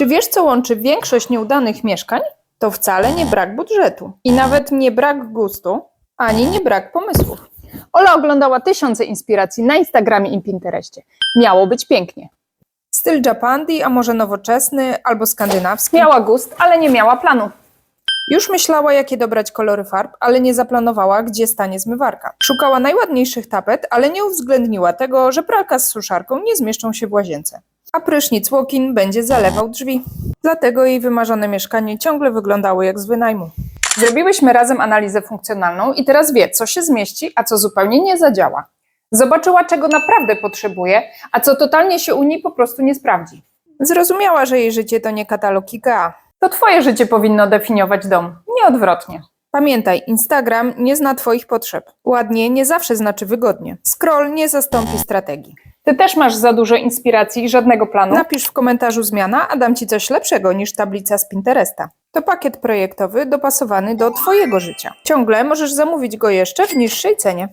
Czy wiesz, co łączy większość nieudanych mieszkań? To wcale nie brak budżetu i nawet nie brak gustu, ani nie brak pomysłów. Ola oglądała tysiące inspiracji na Instagramie i Pinterestie. Miało być pięknie. Styl Japandi, a może nowoczesny albo skandynawski? Miała gust, ale nie miała planu. Już myślała, jakie dobrać kolory farb, ale nie zaplanowała, gdzie stanie zmywarka. Szukała najładniejszych tapet, ale nie uwzględniła tego, że pralka z suszarką nie zmieszczą się w łazience. A prysznic walk-in będzie zalewał drzwi. Dlatego jej wymarzone mieszkanie ciągle wyglądało jak z wynajmu. Zrobiłyśmy razem analizę funkcjonalną i teraz wie, co się zmieści, a co zupełnie nie zadziała. Zobaczyła, czego naprawdę potrzebuje, a co totalnie się u niej po prostu nie sprawdzi. Zrozumiała, że jej życie to nie katalog IKEA. To twoje życie powinno definiować dom, nie odwrotnie. Pamiętaj, Instagram nie zna Twoich potrzeb. Ładnie nie zawsze znaczy wygodnie. Scroll nie zastąpi strategii. Ty też masz za dużo inspiracji i żadnego planu. Napisz w komentarzu zmiana, a dam Ci coś lepszego niż tablica z Pinteresta. To pakiet projektowy dopasowany do Twojego życia. Ciągle możesz zamówić go jeszcze w niższej cenie.